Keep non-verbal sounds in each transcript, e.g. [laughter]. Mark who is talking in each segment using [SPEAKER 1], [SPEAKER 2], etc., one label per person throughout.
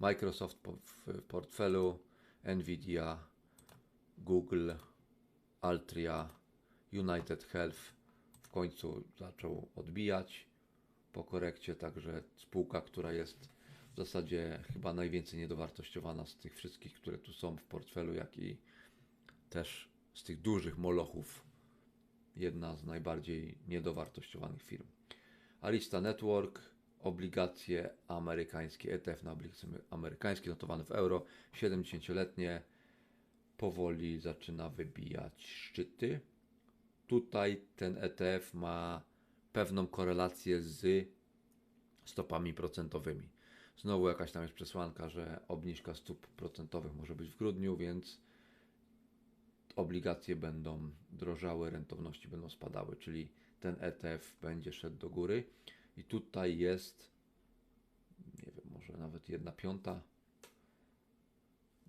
[SPEAKER 1] Microsoft w portfelu, Nvidia, Google, Altria, United Health w końcu zaczął odbijać po korekcie, także spółka, która jest w zasadzie chyba najwięcej niedowartościowana z tych wszystkich, które tu są w portfelu, jak i też z tych dużych molochów jedna z najbardziej niedowartościowanych firm. Arista Network, obligacje amerykańskie, ETF na obligacje amerykańskie notowane w euro, 70-letnie, powoli zaczyna wybijać szczyty. Tutaj ten ETF ma pewną korelację z stopami procentowymi. Znowu jakaś tam jest przesłanka, że obniżka stóp procentowych może być w grudniu, więc obligacje będą drożały, rentowności będą spadały, czyli ten ETF będzie szedł do góry. I tutaj jest, nie wiem, może nawet jedna piąta,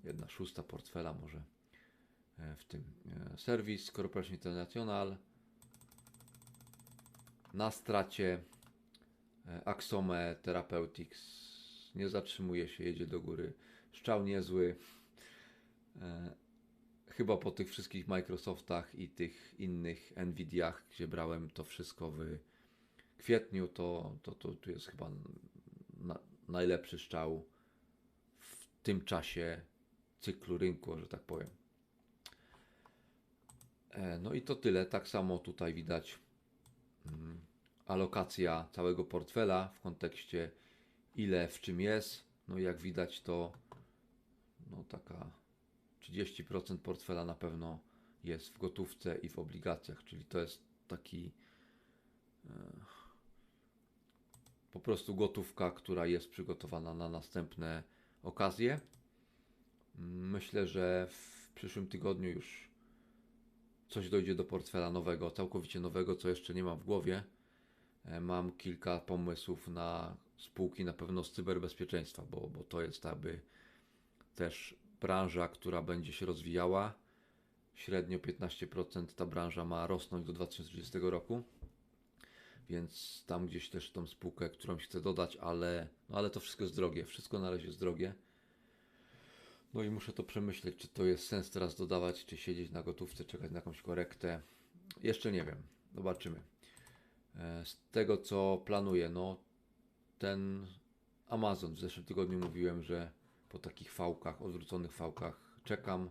[SPEAKER 1] jedna szósta portfela może e, w tym e, serwis Corporation International. Na stracie e, Axome Therapeutics nie zatrzymuje się, jedzie do góry. Szczał niezły. Chyba po tych wszystkich Microsoftach i tych innych Nvidiach, gdzie brałem to wszystko w kwietniu, to, to, to tu jest chyba na, najlepszy szczał w tym czasie cyklu rynku, że tak powiem. E, No i to tyle. Tak samo tutaj widać mm, alokacja całego portfela w kontekście ile w czym jest. No i jak widać to no taka 30% portfela na pewno jest w gotówce i w obligacjach, czyli to jest taki e, po prostu gotówka, która jest przygotowana na następne okazje. Myślę, że w przyszłym tygodniu już coś dojdzie do portfela nowego, całkowicie nowego, co jeszcze nie mam w głowie. E, Mam kilka pomysłów na spółki na pewno z cyberbezpieczeństwa, bo, bo to jest jakby też branża, która będzie się rozwijała. Średnio 15% ta branża ma rosnąć do 2030 roku. Więc tam gdzieś też tą spółkę, którą chcę dodać, ale, no ale to wszystko jest drogie. Wszystko na razie jest drogie. No i muszę to przemyśleć, czy to jest sens teraz dodawać, czy siedzieć na gotówce, czekać na jakąś korektę. Jeszcze nie wiem. Zobaczymy. E, Z tego co planuję, no ten Amazon w zeszłym tygodniu mówiłem, że po takich fałkach, odwróconych fałkach czekam,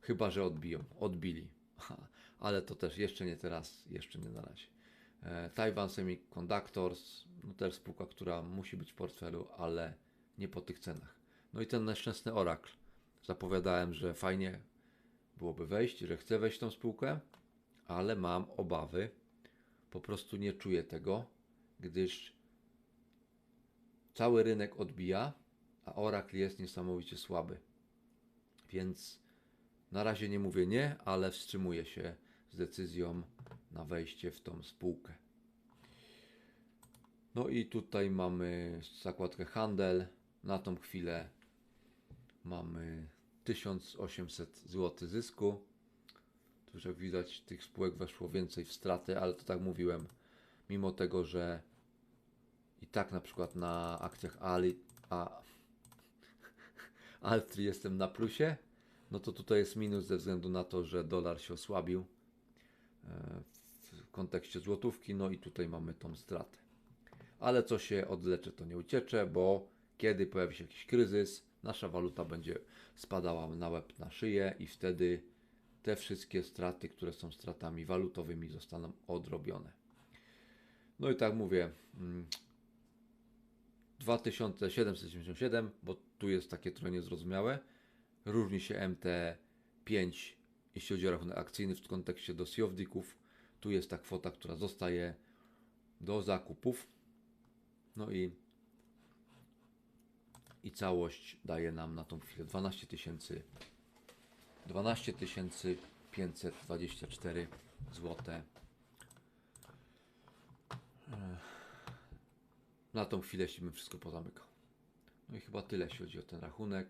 [SPEAKER 1] chyba że odbiją. Odbili. [laughs] Ale to też jeszcze nie teraz, jeszcze nie na razie. E, Taiwan Semiconductors, no też spółka, która musi być w portfelu, ale nie po tych cenach. No i ten nieszczęsny Oracle. Zapowiadałem, że fajnie byłoby wejść, że chcę wejść w tą spółkę, ale mam obawy. Po prostu nie czuję tego, gdyż cały rynek odbija, a Oracle jest niesamowicie słaby. Więc na razie nie mówię nie, ale wstrzymuję się z decyzją na wejście w tą spółkę. No i tutaj mamy zakładkę handel. Na tą chwilę mamy 1800 zł zysku. Tu jak widać tych spółek weszło więcej w straty, ale to tak mówiłem, mimo tego, że i tak na przykład na akcjach Ali, a, [laughs] Altri jestem na plusie, no to tutaj jest minus ze względu na to, że dolar się osłabił w kontekście złotówki, no i tutaj mamy tą stratę. Ale co się odlecze, to nie uciecze, bo kiedy pojawi się jakiś kryzys, nasza waluta będzie spadała na łeb, na szyję i wtedy te wszystkie straty, które są stratami walutowymi, zostaną odrobione. No i tak mówię, mm, 2777, bo tu jest takie trochę niezrozumiałe. Różni się MT5, jeśli chodzi o rachunek akcyjny w kontekście do Siowdików. Tu jest ta kwota, która zostaje do zakupów. No i i całość daje nam na tą chwilę 12 tysięcy 12 524 złote. Na tą chwilę się bym wszystko pozamykał. No i chyba tyle, jeśli chodzi o ten rachunek.